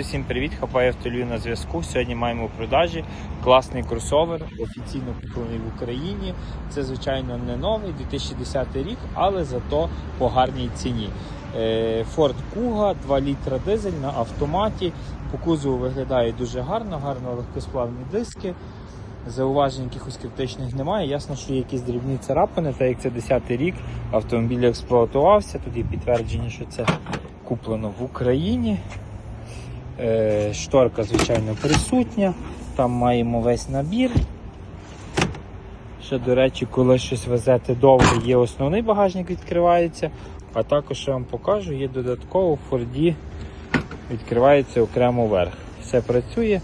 Всім привіт, Хапаєв Толю на зв'язку. Сьогодні маємо у продажі класний кросовер, офіційно куплений в Україні. Це, звичайно, не новий 2010 рік, але зато по гарній ціні. Е, Ford Kuga, 2 літра дизель на автоматі. По кузову виглядає дуже гарно, гарно легкосплавні диски. Зауважень якихось критичних немає. Ясно, що є якісь дрібні царапини, так як це 10 рік, автомобіль експлуатувався. Є підтвердження, що це куплено в Україні. Е, Шторка, звичайно, присутня. Там маємо весь набір. Ще, до речі, коли щось везете довго, є основний багажник відкривається. А також я вам покажу, є додатково в Форді відкривається окремо верх. Все працює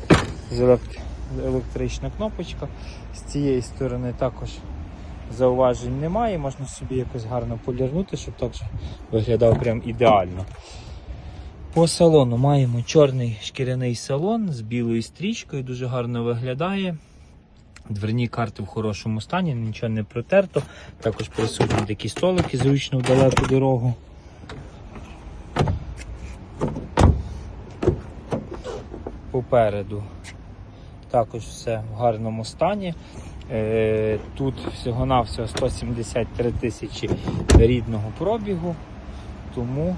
електрична кнопочка. З цієї сторони також зауважень немає. Можна собі якось гарно полірнути, щоб так виглядав прям ідеально. По салону маємо чорний шкіряний салон з білою стрічкою, дуже гарно виглядає. Дверні карти в хорошому стані, нічого не протерто. Також присутні такі столики зручно в далеку дорогу. Попереду також все в гарному стані. Е, Тут всього-навсього 173 тисячі рідного пробігу, тому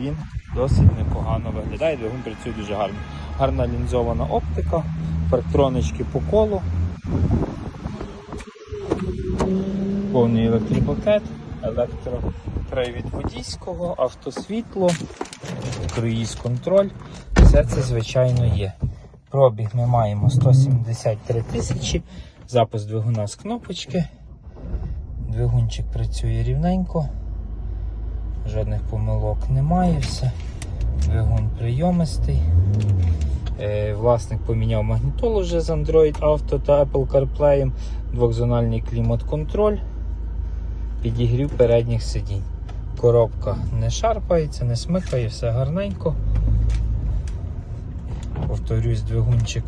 він досить непогано виглядає. Двигун працює дуже гарно. Гарна лінзована оптика, парктронички по колу, повний електропакет, електропривід водійського, автосвітло, круїз контроль. Все це, звичайно, є. Пробіг ми маємо 173 тисячі, запуск двигуна з кнопочки. Двигунчик працює рівненько. Жодних помилок немає, все. Двигун прийомистий. Е, власник поміняв магнітолу вже з Android Auto та Apple CarPlay, двохзональний клімат-контроль, підігрів передніх сидінь. Коробка не шарпається, не смикає, все гарненько. Повторюсь, двигунчик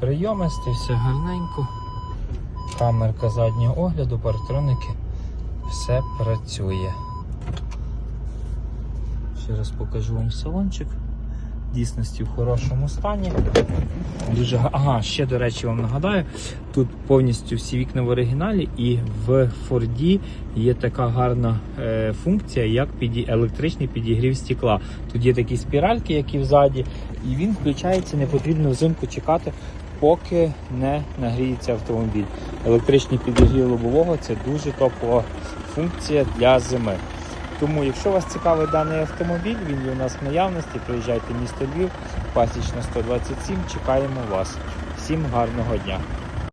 прийомистий, все гарненько. Камерка заднього огляду, парктроники, все працює. Ще раз покажу вам салончик. Дійсності в хорошому стані. Дуже га- ага, ще до речі, вам нагадаю, тут повністю всі вікна в оригіналі, і в Форді є така гарна е, функція, як піді... електричний підігрів стекла. Тут є такі спіральки, які взаді, і він включається, не потрібно взимку чекати, поки не нагріється автомобіль. Електричний підігрів лобового це дуже топова функція для зими. Тому, якщо вас цікавий даний автомобіль, він є у нас в наявності, приїжджайте в місто Львів, пасічна 127, чекаємо вас. Всім гарного дня!